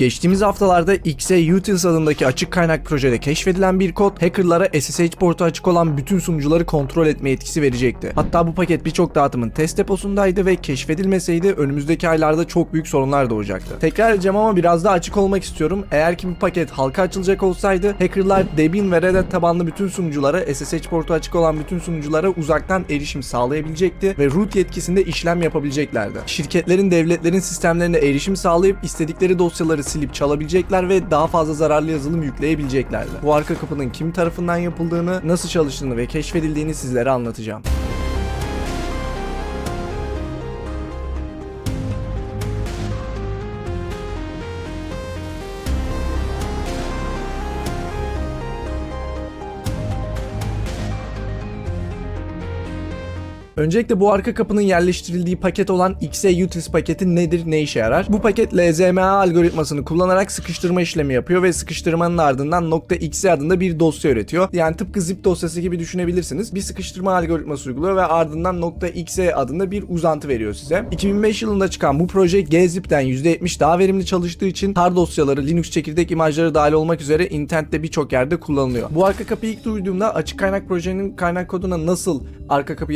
Geçtiğimiz haftalarda XE Utils adındaki açık kaynak projede keşfedilen bir kod hackerlara SSH portu açık olan bütün sunucuları kontrol etme yetkisi verecekti. Hatta bu paket birçok dağıtımın test deposundaydı ve keşfedilmeseydi önümüzdeki aylarda çok büyük sorunlar doğacaktı. Tekrar edeceğim ama biraz daha açık olmak istiyorum. Eğer ki bu paket halka açılacak olsaydı hackerlar Debian ve Red Hat tabanlı bütün sunuculara SSH portu açık olan bütün sunuculara uzaktan erişim sağlayabilecekti ve root yetkisinde işlem yapabileceklerdi. Şirketlerin, devletlerin sistemlerine erişim sağlayıp istedikleri dosyaları silip çalabilecekler ve daha fazla zararlı yazılım yükleyebileceklerdi. Bu arka kapının kim tarafından yapıldığını, nasıl çalıştığını ve keşfedildiğini sizlere anlatacağım. Öncelikle bu arka kapının yerleştirildiği paket olan XE Utils paketi nedir, ne işe yarar? Bu paket LZMA algoritmasını kullanarak sıkıştırma işlemi yapıyor ve sıkıştırmanın ardından .exe adında bir dosya üretiyor. Yani tıpkı zip dosyası gibi düşünebilirsiniz. Bir sıkıştırma algoritması uyguluyor ve ardından .exe adında bir uzantı veriyor size. 2005 yılında çıkan bu proje gzip'ten %70 daha verimli çalıştığı için tar dosyaları, Linux çekirdek imajları dahil olmak üzere internette birçok yerde kullanılıyor. Bu arka kapıyı ilk duyduğumda açık kaynak projenin kaynak koduna nasıl arka kapı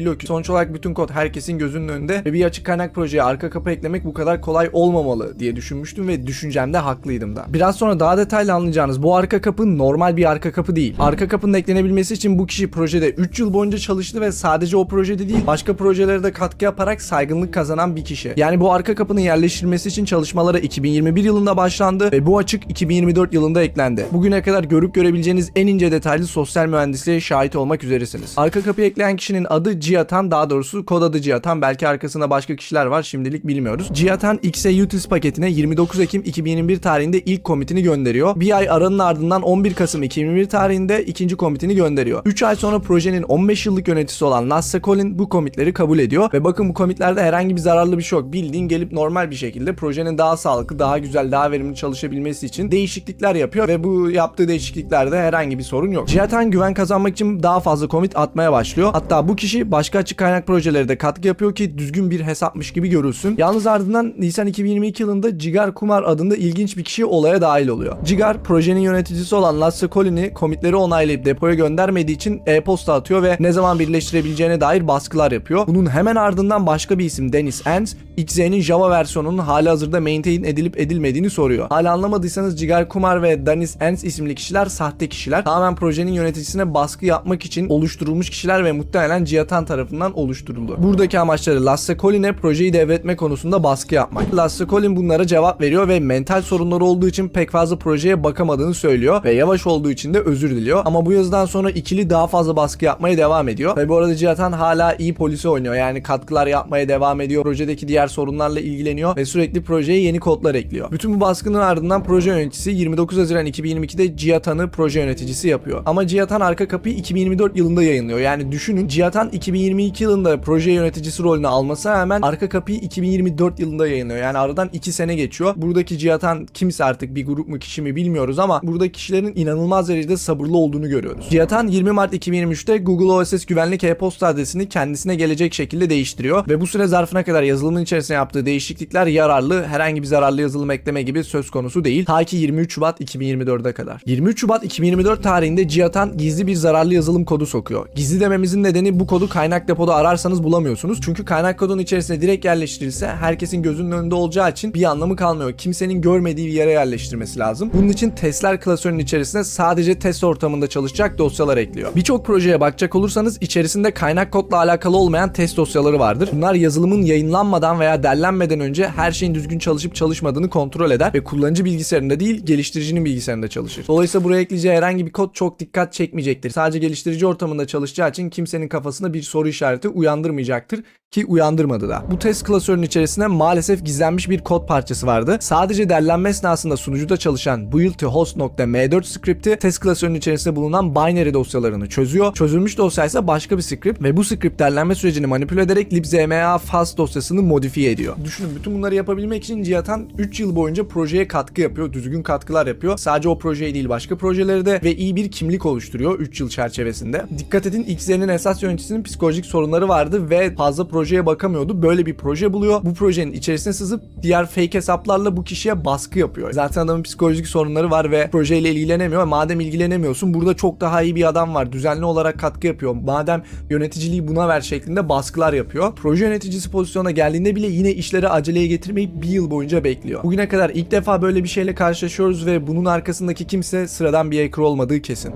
yerleştirilebiliyor ki? Sonuç olarak bütün kod herkesin gözünün önünde ve bir açık kaynak projeye arka kapı eklemek bu kadar kolay olmamalı diye düşünmüştüm ve düşüncemde haklıydım da. Biraz sonra daha detaylı anlayacağınız bu arka kapı normal bir arka kapı değil. Arka kapının eklenebilmesi için bu kişi projede 3 yıl boyunca çalıştı ve sadece o projede değil başka projelere de katkı yaparak saygınlık kazanan bir kişi. Yani bu arka kapının yerleştirilmesi için çalışmalara 2021 yılında başlandı ve bu açık 2024 yılında eklendi. Bugüne kadar görüp görebileceğiniz en ince detaylı sosyal mühendisliğe şahit olmak üzeresiniz. Arka kapıyı ekleyen kişinin adı Cihat'an daha doğrusu kod adı Cihat'an belki arkasında başka kişiler var şimdilik bilmiyoruz. Cihat'an XE Utils paketine 29 Ekim 2021 tarihinde ilk komitini gönderiyor. Bir ay aranın ardından 11 Kasım 2021 tarihinde ikinci komitini gönderiyor. 3 ay sonra projenin 15 yıllık yöneticisi olan Lasse Collin bu komitleri kabul ediyor ve bakın bu komitlerde herhangi bir zararlı bir şey yok. Bildiğin gelip normal bir şekilde projenin daha sağlıklı, daha güzel, daha verimli çalışabilmesi için değişiklikler yapıyor ve bu yaptığı değişikliklerde herhangi bir sorun yok. Cihat'an güven kazanmak için daha fazla komit atmaya başlıyor. Hatta bu kişi başka açık kaynak projeleri de katkı yapıyor ki düzgün bir hesapmış gibi görülsün. Yalnız ardından Nisan 2022 yılında Cigar Kumar adında ilginç bir kişi olaya dahil oluyor. Cigar projenin yöneticisi olan Lasse Colin'i komitleri onaylayıp depoya göndermediği için e-posta atıyor ve ne zaman birleştirebileceğine dair baskılar yapıyor. Bunun hemen ardından başka bir isim Dennis Enz, XZ'nin Java versiyonunun hali hazırda maintain edilip edilmediğini soruyor. Hala anlamadıysanız Cigar Kumar ve Dennis Enz isimli kişiler sahte kişiler. Tamamen projenin yöneticisine baskı yapmak için oluşturulmuş kişiler ve muhtemelen Cihat'an tarafından oluşturuldu. Buradaki amaçları Lasse Colin'e projeyi devretme konusunda baskı yapmak. Lasse Colin bunlara cevap veriyor ve mental sorunları olduğu için pek fazla projeye bakamadığını söylüyor ve yavaş olduğu için de özür diliyor. Ama bu yazıdan sonra ikili daha fazla baskı yapmaya devam ediyor. Ve bu arada Cihat'an hala iyi polisi oynuyor. Yani katkılar yapmaya devam ediyor. Projedeki diğer sorunlarla ilgileniyor ve sürekli projeye yeni kodlar ekliyor. Bütün bu baskının ardından proje yöneticisi 29 Haziran 2022'de Cihat'an'ı proje yöneticisi yapıyor. Ama Cihat'an arka kapıyı 2024 yılında yayınlıyor. Yani düşünün Cihat'an 2022 yılında proje yöneticisi rolünü almasına rağmen arka kapıyı 2024 yılında yayınlıyor. Yani aradan 2 sene geçiyor. Buradaki Cihat'an kimse artık bir grup mu kişi mi bilmiyoruz ama buradaki kişilerin inanılmaz derecede sabırlı olduğunu görüyoruz. Cihat'an 20 Mart 2023'te Google OSS güvenlik e-posta adresini kendisine gelecek şekilde değiştiriyor ve bu süre zarfına kadar yazılımın içerisine yaptığı değişiklikler yararlı, herhangi bir zararlı yazılım ekleme gibi söz konusu değil. Ta ki 23 Şubat 2024'e kadar. 23 Şubat 2024 tarihinde Cihat'an gizli bir zararlı yazılım kodu sokuyor. Gizli dememizin nedeni bu kodu kaynak depoda ararsanız bulamıyorsunuz. Çünkü kaynak kodun içerisine direkt yerleştirilse herkesin gözünün önünde olacağı için bir anlamı kalmıyor. Kimsenin görmediği bir yere yerleştirmesi lazım. Bunun için testler klasörünün içerisine sadece test ortamında çalışacak dosyalar ekliyor. Birçok projeye bakacak olursanız içerisinde kaynak kodla alakalı olmayan test dosyaları vardır. Bunlar yazılımın yayınlanmadan veya derlenmeden önce her şeyin düzgün çalışıp çalışmadığını kontrol eder ve kullanıcı bilgisayarında değil geliştiricinin bilgisayarında çalışır. Dolayısıyla buraya ekleyeceği herhangi bir kod çok dikkat çekmeyecektir. Sadece geliştirici ortamında çalışacağı için kimsenin kafasında bir soru işareti uyandırmayacaktır ki uyandırmadı da. Bu test klasörünün içerisinde maalesef gizlenmiş bir kod parçası vardı. Sadece derlenme esnasında sunucuda çalışan build to host.m4 script'i test klasörünün içerisinde bulunan binary dosyalarını çözüyor. Çözülmüş dosya ise başka bir script ve bu script derlenme sürecini manipüle ederek libzma fast dosyasını modifiye ediyor. Düşünün bütün bunları yapabilmek için Cihat'an 3 yıl boyunca projeye katkı yapıyor, düzgün katkılar yapıyor. Sadece o projeyi değil başka projeleri de ve iyi bir kimlik oluşturuyor 3 yıl çerçevesinde. Dikkat edin X'lerin esas yöneticisinin psikolojik sorunları vardı ve fazla proje projeye bakamıyordu. Böyle bir proje buluyor. Bu projenin içerisine sızıp diğer fake hesaplarla bu kişiye baskı yapıyor. Zaten adamın psikolojik sorunları var ve projeyle ilgilenemiyor. Madem ilgilenemiyorsun burada çok daha iyi bir adam var. Düzenli olarak katkı yapıyor. Madem yöneticiliği buna ver şeklinde baskılar yapıyor. Proje yöneticisi pozisyona geldiğinde bile yine işleri aceleye getirmeyip bir yıl boyunca bekliyor. Bugüne kadar ilk defa böyle bir şeyle karşılaşıyoruz ve bunun arkasındaki kimse sıradan bir hacker olmadığı kesin.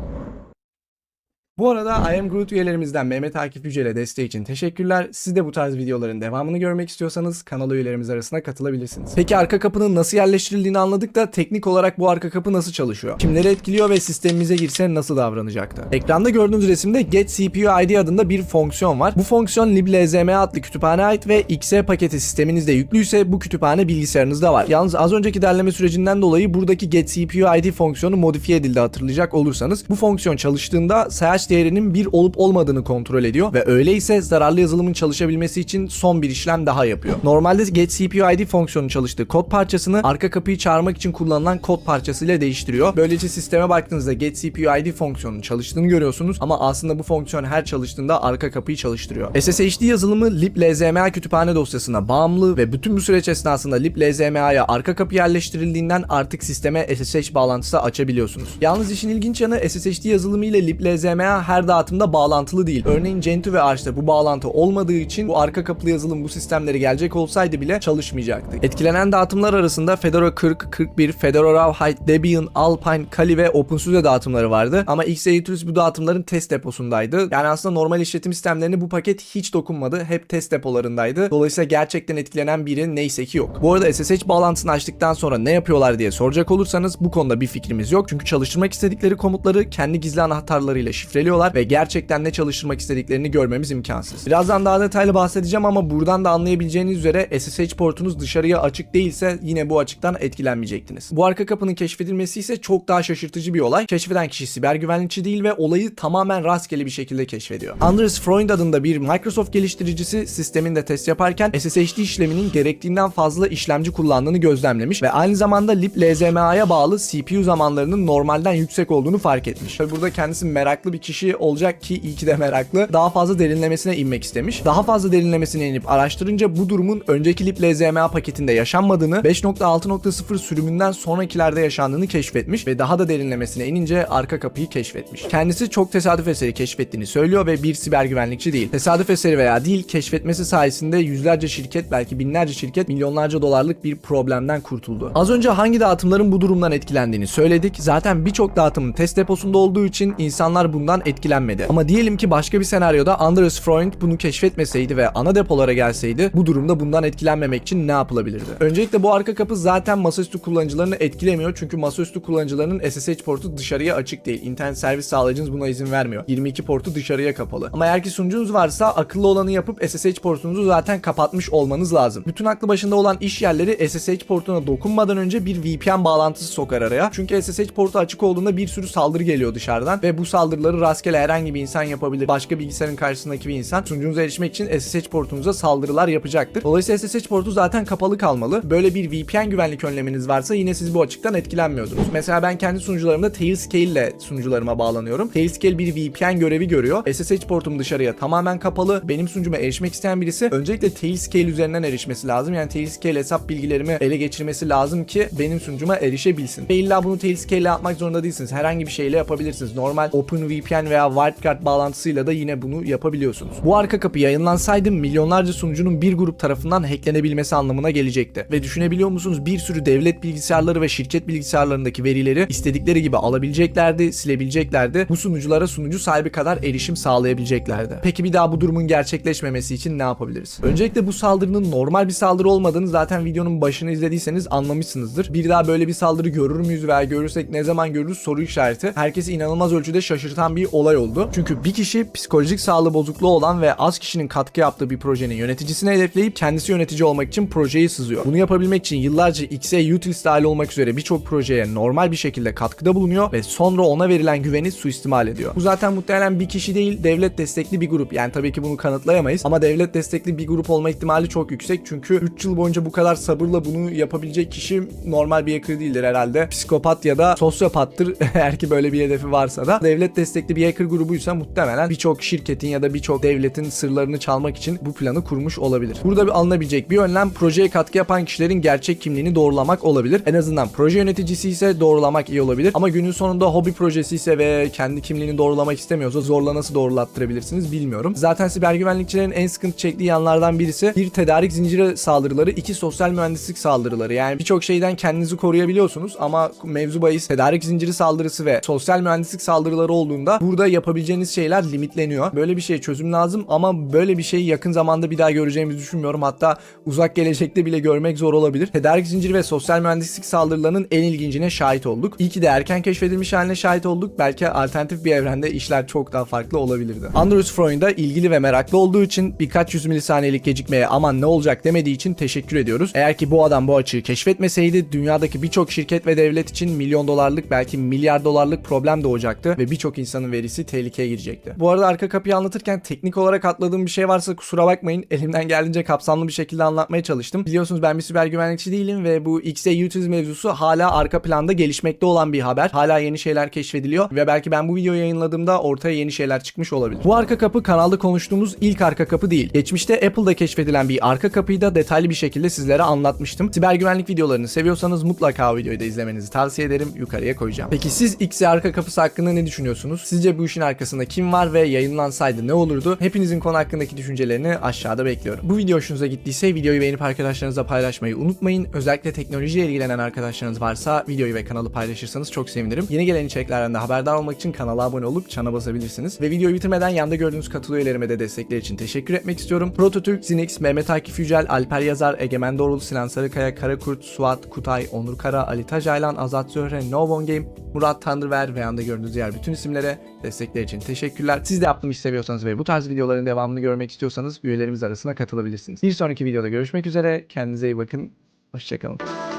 Bu arada I Am Groot üyelerimizden Mehmet Akif Yücel'e desteği için teşekkürler. Siz de bu tarz videoların devamını görmek istiyorsanız kanal üyelerimiz arasına katılabilirsiniz. Peki arka kapının nasıl yerleştirildiğini anladık da teknik olarak bu arka kapı nasıl çalışıyor? Kimleri etkiliyor ve sistemimize girse nasıl davranacaktı? Ekranda gördüğünüz resimde Get CPU ID adında bir fonksiyon var. Bu fonksiyon liblzma adlı kütüphane ait ve XE paketi sisteminizde yüklüyse bu kütüphane bilgisayarınızda var. Yalnız az önceki derleme sürecinden dolayı buradaki Get CPU ID fonksiyonu modifiye edildi hatırlayacak olursanız. Bu fonksiyon çalıştığında sayaç değerinin 1 olup olmadığını kontrol ediyor ve öyleyse zararlı yazılımın çalışabilmesi için son bir işlem daha yapıyor. Normalde Get CPU ID fonksiyonu çalıştığı kod parçasını arka kapıyı çağırmak için kullanılan kod parçasıyla değiştiriyor. Böylece sisteme baktığınızda Get CPU ID fonksiyonunun çalıştığını görüyorsunuz ama aslında bu fonksiyon her çalıştığında arka kapıyı çalıştırıyor. SSHD yazılımı liblzma kütüphane dosyasına bağımlı ve bütün bu süreç esnasında liblzma'ya arka kapı yerleştirildiğinden artık sisteme SSH bağlantısı açabiliyorsunuz. Yalnız işin ilginç yanı SSHD yazılımı ile liblzma her dağıtımda bağlantılı değil. Örneğin Gentoo ve Arch'ta bu bağlantı olmadığı için bu arka kapılı yazılım bu sistemlere gelecek olsaydı bile çalışmayacaktı. Etkilenen dağıtımlar arasında Fedora 40, 41, Fedora Rawhide, Debian, Alpine, Kali ve OpenSUSE dağıtımları vardı. Ama x86 bu dağıtımların test deposundaydı. Yani aslında normal işletim sistemlerine bu paket hiç dokunmadı. Hep test depolarındaydı. Dolayısıyla gerçekten etkilenen biri neyse ki yok. Bu arada SSH bağlantısını açtıktan sonra ne yapıyorlar diye soracak olursanız bu konuda bir fikrimiz yok. Çünkü çalıştırmak istedikleri komutları kendi gizli anahtarlarıyla şifreliyorlar ve gerçekten ne çalıştırmak istediklerini görmemiz imkansız. Birazdan daha detaylı bahsedeceğim ama buradan da anlayabileceğiniz üzere SSH portunuz dışarıya açık değilse yine bu açıktan etkilenmeyecektiniz. Bu arka kapının keşfedilmesi ise çok daha şaşırtıcı bir olay. Keşfeden kişi siber güvenlikçi değil ve olayı tamamen rastgele bir şekilde keşfediyor. Anders Freund adında bir Microsoft geliştiricisi sistemin de test yaparken SSHD işleminin gerektiğinden fazla işlemci kullandığını gözlemlemiş ve aynı zamanda liblzma'ya bağlı CPU zamanlarının normalden yüksek olduğunu fark etmiş. Tabi burada kendisi meraklı bir kişi olacak ki iyi ki de meraklı. Daha fazla derinlemesine inmek istemiş. Daha fazla derinlemesine inip araştırınca bu durumun önceki liblzma paketinde yaşanmadığını, 5.6.0 sürümünden sonrakilerde yaşandığını keşfetmiş ve daha da derinlemesine inince arka kapıyı keşfetmiş. Kendisi çok tesadüf eseri keşfettiğini söylüyor ve bir siber güvenlikçi değil. Tesadüf eseri veya değil keşfetmesi sayesinde yüzlerce şirket belki binlerce şirket milyonlarca dolarlık bir problemden kurtuldu. Az önce hangi dağıtımların bu durumdan etkilendiğini söyledik. Zaten birçok dağıtımın test deposunda olduğu için insanlar bundan etkilenmedi. Ama diyelim ki başka bir senaryoda Anders Freund bunu keşfetmeseydi ve ana depolara gelseydi bu durumda bundan etkilenmemek için ne yapılabilirdi? Öncelikle bu arka kapı zaten masaüstü kullanıcılarını etkilemiyor çünkü masaüstü kullanıcılarının SSH portu dışarıya açık değil. İnternet servis sağlayıcınız buna izin vermiyor. 22 portu dışarıya kapalı. Ama eğer ki sunucunuz varsa akıllı olanı yapıp SSH portunuzu zaten kapatmış olmanız lazım. Bütün aklı başında olan iş yerleri SSH portuna dokunmadan önce bir VPN bağlantısı sokar araya. Çünkü SSH portu açık olduğunda bir sürü saldırı geliyor dışarıdan ve bu saldırıları rastgele herhangi bir insan yapabilir. Başka bilgisayarın karşısındaki bir insan sunucunuza erişmek için SSH portunuza saldırılar yapacaktır. Dolayısıyla SSH portu zaten kapalı kalmalı. Böyle bir VPN güvenlik önleminiz varsa yine siz bu açıktan etkilenmiyordunuz. Mesela ben kendi sunucularımda Tailscale ile sunucularıma bağlanıyorum. Tailscale bir VPN görevi görüyor. SSH portum dışarıya tamamen kapalı. Benim sunucuma erişmek isteyen birisi öncelikle Tailscale üzerinden erişmesi lazım. Yani Tailscale hesap bilgilerimi ele geçirmesi lazım ki benim sunucuma erişebilsin. Ve illa bunu Tailscale yapmak zorunda değilsiniz. Herhangi bir şeyle yapabilirsiniz. Normal OpenVPN veya Wildcard bağlantısıyla da yine bunu yapabiliyorsunuz. Bu arka kapı yayınlansaydı milyonlarca sunucunun bir grup tarafından hacklenebilmesi anlamına gelecekti. Ve düşünebiliyor musunuz bir sürü devlet bilgisayarları ve şirket bilgisayarlarındaki verileri istedikleri gibi alabileceklerdi, silebileceklerdi. Bu sunuculara sunucu sahibi kadar erişim sağlayabileceklerdi. Peki bir daha bu durumun gerçekleşmemesi için ne yapabiliriz? Öncelikle bu saldırının normal bir saldırı olmadığını zaten videonun başını izlediyseniz anlamışsınızdır. Bir daha böyle bir saldırı görür müyüz veya görürsek ne zaman görürüz soru işareti. Herkesi inanılmaz ölçüde şaşırtan bir olay oldu. Çünkü bir kişi psikolojik sağlığı bozukluğu olan ve az kişinin katkı yaptığı bir projenin yöneticisini hedefleyip kendisi yönetici olmak için projeyi sızıyor. Bunu yapabilmek için yıllarca XE Utils dahil olmak üzere birçok projeye normal bir şekilde katkıda bulunuyor ve sonra ona verilen güveni suistimal ediyor. Bu zaten muhtemelen bir kişi değil devlet destekli bir grup. Yani tabii ki bunu kanıtlayamayız ama devlet destekli bir grup olma ihtimali çok yüksek çünkü 3 yıl boyunca bu kadar sabırla bunu yapabilecek kişi normal bir hacker değildir herhalde. Psikopat ya da sosyopattır eğer ki böyle bir hedefi varsa da. Devlet destekli bir hacker grubuysa muhtemelen birçok şirketin ya da birçok devletin sırlarını çalmak için bu planı kurmuş olabilir. Burada bir alınabilecek bir önlem projeye katkı yapan kişilerin gerçek kimliğini doğrulamak olabilir. En azından proje yöneticisi ise doğrulamak iyi olabilir. Ama günün sonunda hobi projesi ise ve kendi kimliğini doğrulamak istemiyorsa zorla nasıl doğrulattırabilirsiniz bilmiyorum. Zaten siber güvenlikçilerin en sıkıntı çektiği yanlardan birisi bir tedarik zinciri saldırıları, iki sosyal mühendislik saldırıları. Yani birçok şeyden kendinizi koruyabiliyorsunuz ama mevzu bahis tedarik zinciri saldırısı ve sosyal mühendislik saldırıları olduğunda burada yapabileceğiniz şeyler limitleniyor. Böyle bir şey çözüm lazım ama böyle bir şeyi yakın zamanda bir daha göreceğimizi düşünmüyorum. Hatta uzak gelecekte bile görmek zor olabilir. Tedarik zinciri ve sosyal mühendislik saldırılarının en ilgincine şahit olduk. İyi ki de erken keşfedilmiş haline şahit olduk. Belki alternatif bir evrende işler çok daha farklı olabilirdi. Andrews Freund'a ilgili ve meraklı olduğu için birkaç yüz milisaniyelik gecikmeye aman ne olacak demediği için teşekkür ediyoruz. Eğer ki bu adam bu açığı keşfetmeseydi dünyadaki birçok şirket ve devlet için milyon dolarlık belki milyar dolarlık problem doğacaktı ve birçok insanın verisi tehlikeye girecekti. Bu arada arka kapıyı anlatırken teknik olarak atladığım bir şey varsa kusura bakmayın. Elimden geldiğince kapsamlı bir şekilde anlatmaya çalıştım. Biliyorsunuz ben bir siber güvenlikçi değilim ve bu XA Utils mevzusu hala arka planda gelişmekte olan bir haber. Hala yeni şeyler keşfediliyor ve belki ben bu videoyu yayınladığımda ortaya yeni şeyler çıkmış olabilir. Bu arka kapı kanalda konuştuğumuz ilk arka kapı değil. Geçmişte Apple'da keşfedilen bir arka kapıyı da detaylı bir şekilde sizlere anlatmıştım. Siber güvenlik videolarını seviyorsanız mutlaka o videoyu da izlemenizi tavsiye ederim. Yukarıya koyacağım. Peki siz XA arka kapısı hakkında ne düşünüyorsunuz? Sizce bu işin arkasında kim var ve yayınlansaydı ne olurdu? Hepinizin konu hakkındaki düşüncelerini aşağıda bekliyorum. Bu video hoşunuza gittiyse videoyu beğenip arkadaşlarınızla paylaşmayı unutmayın. Özellikle teknolojiyle ilgilenen arkadaşlarınız varsa videoyu ve kanalı paylaşırsanız çok sevinirim. Yeni gelen içeriklerden de haberdar olmak için kanala abone olup çana basabilirsiniz. Ve videoyu bitirmeden yanda gördüğünüz katıl üyelerime de destekler için teşekkür etmek istiyorum. Prototürk, Zinix, Mehmet Akif Yücel, Alper Yazar, Egemen Doğrul, Sinan Sarıkaya, Karakurt, Suat, Kutay, Onur Kara, Ali Tajaylan, Azat Zöhre, Novon Game, Murat Tandırver ve yanda gördüğünüz diğer bütün isimlere destekler için teşekkürler. Siz de yaptığımı seviyorsanız ve bu tarz videoların devamını görmek istiyorsanız üyelerimiz arasına katılabilirsiniz. Bir sonraki videoda görüşmek üzere. Kendinize iyi bakın. Hoşçakalın.